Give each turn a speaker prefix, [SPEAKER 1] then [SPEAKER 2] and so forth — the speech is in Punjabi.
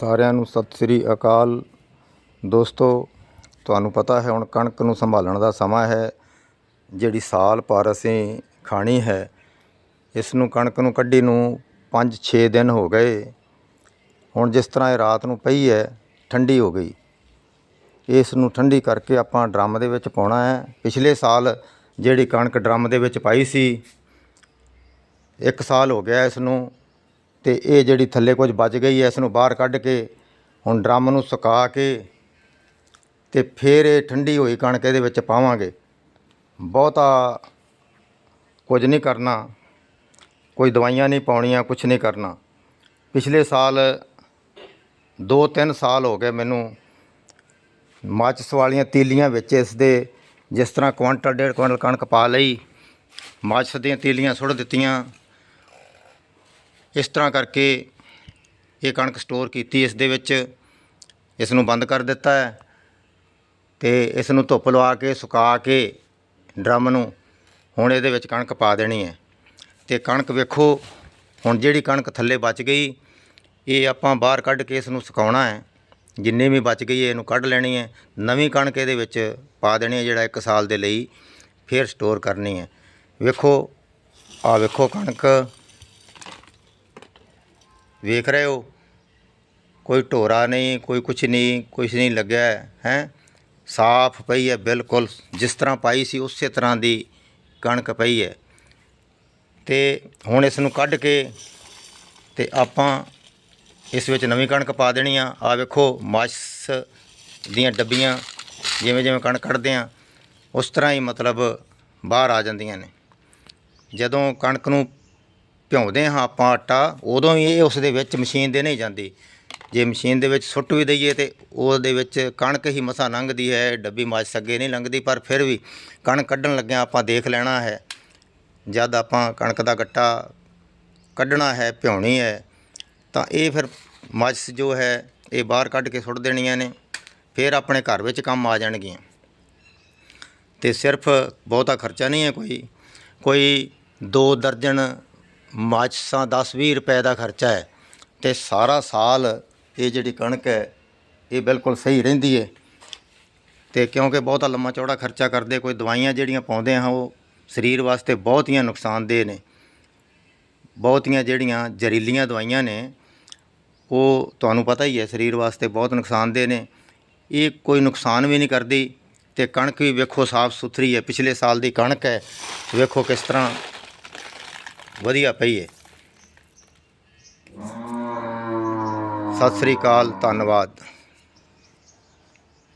[SPEAKER 1] ਸਾਰਿਆਂ ਨੂੰ ਸਤਿ ਸ੍ਰੀ ਅਕਾਲ। ਦੋਸਤੋ, ਤੁਹਾਨੂੰ ਪਤਾ ਹੈ, ਹੁਣ ਕਣਕ ਨੂੰ ਸੰਭਾਲਣ ਦਾ ਸਮਾਂ ਹੈ। ਜਿਹੜੀ ਸਾਲ ਭਰ ਅਸੀਂ ਖਾਣੀ ਹੈ, ਇਸ ਨੂੰ ਕਣਕ ਨੂੰ ਕੱਢੀ ਨੂੰ 5-6 ਦਿਨ ਹੋ ਗਏ। ਹੁਣ ਜਿਸ ਤਰ੍ਹਾਂ ਇਹ ਰਾਤ ਨੂੰ ਪਈ ਹੈ, ਠੰਡੀ ਹੋ ਗਈ। ਇਸ ਨੂੰ ਠੰਡੀ ਕਰਕੇ ਆਪਾਂ ਡਰਮ ਦੇ ਵਿੱਚ ਪਾਉਣਾ ਹੈ। ਪਿਛਲੇ ਸਾਲ ਜਿਹੜੀ ਕਣਕ ਡਰਮ ਦੇ ਵਿੱਚ ਪਾਈ ਸੀ, ਇੱਕ ਸਾਲ ਹੋ ਗਿਆ ਇਸ ਨੂੰ। ਤੇ ਇਹ ਜਿਹੜੀ ਥੱਲੇ ਕੁਝ ਬਚ ਗਈ ਹੈ ਇਸ ਨੂੰ ਬਾਹਰ ਕੱਢ ਕੇ ਹੁਣ ਡਰਮ ਨੂੰ ਸੁਕਾ ਕੇ ਤੇ ਫਿਰ ਇਹ ਠੰਡੀ ਹੋਈ ਕਣਕ ਇਹਦੇ ਵਿੱਚ ਪਾਵਾਂਗੇ। ਬਹੁਤਾ ਕੁਝ ਨਹੀਂ ਕਰਨਾ। ਕੋਈ ਦਵਾਈਆਂ ਨਹੀਂ ਪਾਉਣੀਆਂ ਕੁਝ ਨਹੀਂ ਕਰਨਾ। ਪਿਛਲੇ ਸਾਲ 2-3 ਸਾਲ ਹੋ ਗਏ ਮੈਨੂੰ ਮਾਚਿਸ ਵਾਲੀਆਂ ਤੀਲੀਆਂ ਵਿੱਚ ਇਸ ਦੇ ਜਿਸ ਤਰ੍ਹਾਂ ਕੁਆਂਟਲ, ਡੇਢ ਕੁਆਂਟਲ ਕਣਕ ਪਾ ਲਈ, ਮਾਚਿਸ ਦੀਆਂ ਤੀਲੀਆਂ ਸੁੱਟ ਦਿੱਤੀਆਂ। ਇਸ ਤਰ੍ਹਾਂ ਕਰਕੇ ਇਹ ਕਣਕ ਸਟੋਰ ਕੀਤੀ, ਇਸ ਦੇ ਵਿੱਚ ਇਸ ਨੂੰ ਬੰਦ ਕਰ ਦਿੱਤਾ ਹੈ ਤੇ ਇਸ ਨੂੰ ਧੁੱਪ ਲਵਾ ਕੇ, ਸੁਕਾ ਕੇ, ਡਰਮ ਨੂੰ ਹੁਣ ਇਹਦੇ ਵਿੱਚ ਕਣਕ ਪਾ ਦੇਣੀ ਹੈ। ਤੇ ਕਣਕ ਵੇਖੋ, ਹੁਣ ਜਿਹੜੀ ਕਣਕ ਥੱਲੇ ਬਚ ਗਈ, ਇਹ ਆਪਾਂ ਬਾਹਰ ਕੱਢ ਕੇ ਇਸ ਨੂੰ ਸੁਕਾਉਣਾ ਹੈ। ਜਿੰਨੀ ਵੀ ਬਚ ਗਈ ਹੈ, ਇਹਨੂੰ ਕੱਢ ਲੈਣੀ ਹੈ। ਨਵੀਂ ਕਣਕ ਇਹਦੇ ਵਿੱਚ ਪਾ ਦੇਣੀ ਹੈ, ਜਿਹੜਾ ਇੱਕ ਸਾਲ ਦੇ ਲਈ ਫਿਰ ਸਟੋਰ ਕਰਨੀ ਹੈ। ਵੇਖੋ ਆ ਵੇਖੋ ਕਣਕ ਵੇਖ ਰਹੇ ਹੋ? ਕੋਈ ਢੋਰਾ ਨਹੀਂ, ਕੋਈ ਕੁਛ ਨਹੀਂ ਕੁਛ ਨਹੀਂ ਲੱਗਿਆ, ਹੈ? ਸਾਫ਼ ਪਈ ਹੈ, ਬਿਲਕੁਲ। ਜਿਸ ਤਰ੍ਹਾਂ ਪਾਈ ਸੀ, ਉਸੇ ਤਰ੍ਹਾਂ ਦੀ ਕਣਕ ਪਈ ਹੈ। ਤੇ ਹੁਣ ਇਸ ਨੂੰ ਕੱਢ ਕੇ ਤੇ ਆਪਾਂ ਇਸ ਵਿੱਚ ਨਵੀਂ ਕਣਕ ਪਾ ਦੇਣੀ ਆ। ਆ ਵੇਖੋ, ਮਾਸ ਦੀਆਂ ਡੱਬੀਆਂ ਜਿਵੇਂ ਜਿਵੇਂ ਕਣਕ ਕੱਢਦੇ ਆ, ਉਸ ਤਰ੍ਹਾਂ ਹੀ ਮਤਲਬ ਬਾਹਰ ਆ ਜਾਂਦੀਆਂ ਨੇ। ਜਦੋਂ ਕਣਕ ਨੂੰ ਭਿਉਂਦੇ ਹਾਂ ਆਪਾਂ ਆਟਾ, ਉਦੋਂ ਹੀ ਇਹ ਉਸ ਦੇ ਵਿੱਚ ਮਸ਼ੀਨ ਦੇ ਨਹੀਂ ਜਾਂਦੀ। ਜੇ ਮਸ਼ੀਨ ਦੇ ਵਿੱਚ ਸੁੱਟ ਵੀ ਦਈਏ ਤੇ ਉਹਦੇ ਵਿੱਚ ਕਣਕ ਹੀ ਮਸਾ ਲੰਘਦੀ ਹੈ, ਡੱਬੀ ਮਾਚ ਅੱਗੇ ਨਹੀਂ ਲੰਘਦੀ, ਪਰ ਫਿਰ ਵੀ ਕਣਕ ਕੱਢਣ ਲੱਗਿਆਂ ਆਪਾਂ ਦੇਖ ਲੈਣਾ ਹੈ। ਜਦ ਆਪਾਂ ਕਣਕ ਦਾ ਗੱਟਾ ਕੱਢਣਾ ਹੈ, ਭਿਉਣੀ ਹੈ, ਤਾਂ ਇਹ ਫਿਰ ਮਾਚਿਸ ਜੋ ਹੈ, ਇਹ ਬਾਹਰ ਕੱਢ ਕੇ ਸੁੱਟ ਦੇਣੀਆਂ ਨੇ, ਫਿਰ ਆਪਣੇ ਘਰ ਵਿੱਚ ਕੰਮ ਆ ਜਾਣਗੀਆਂ। ਤੇ ਸਿਰਫ ਬਹੁਤਾ ਖਰਚਾ ਨਹੀਂ ਹੈ ਕੋਈ। ਕੋਈ ਦੋ ਦਰਜਨ ਮਾਚਿਸਾਂ 10-20 ਰੁਪਏ ਦਾ ਖਰਚਾ ਹੈ ਤੇ ਸਾਰਾ ਸਾਲ ਇਹ ਜਿਹੜੀ ਕਣਕ ਹੈ, ਇਹ ਬਿਲਕੁਲ ਸਹੀ ਰਹਿੰਦੀ ਹੈ। ਤੇ ਕਿਉਂਕਿ ਬਹੁਤਾ ਲੰਮਾ ਚੌੜਾ ਖਰਚਾ ਕਰਦੇ, ਕੋਈ ਦਵਾਈਆਂ ਜਿਹੜੀਆਂ ਪਾਉਂਦੇ ਹਾਂ ਉਹ ਸਰੀਰ ਵਾਸਤੇ ਬਹੁਤੀਆਂ ਨੁਕਸਾਨਦੇਹ ਨੇ। ਬਹੁਤੀਆਂ ਜਿਹੜੀਆਂ ਜ਼ਹਿਰੀਲੀਆਂ ਦਵਾਈਆਂ ਨੇ, ਉਹ ਤੁਹਾਨੂੰ ਪਤਾ ਹੀ ਹੈ, ਸਰੀਰ ਵਾਸਤੇ ਬਹੁਤ ਨੁਕਸਾਨਦੇਹ ਨੇ। ਇਹ ਕੋਈ ਨੁਕਸਾਨ ਵੀ ਨਹੀਂ ਕਰਦੀ ਤੇ ਕਣਕ ਵੀ ਵੇਖੋ ਸਾਫ਼ ਸੁਥਰੀ ਹੈ, ਪਿਛਲੇ ਸਾਲ ਦੀ ਕਣਕ ਹੈ, ਵੇਖੋ ਕਿਸ ਤਰ੍ਹਾਂ ਵਧੀਆ ਪਈ ਹੈ ਸਤਿ ਸ੍ਰੀ ਅਕਾਲ ਧੰਨਵਾਦ।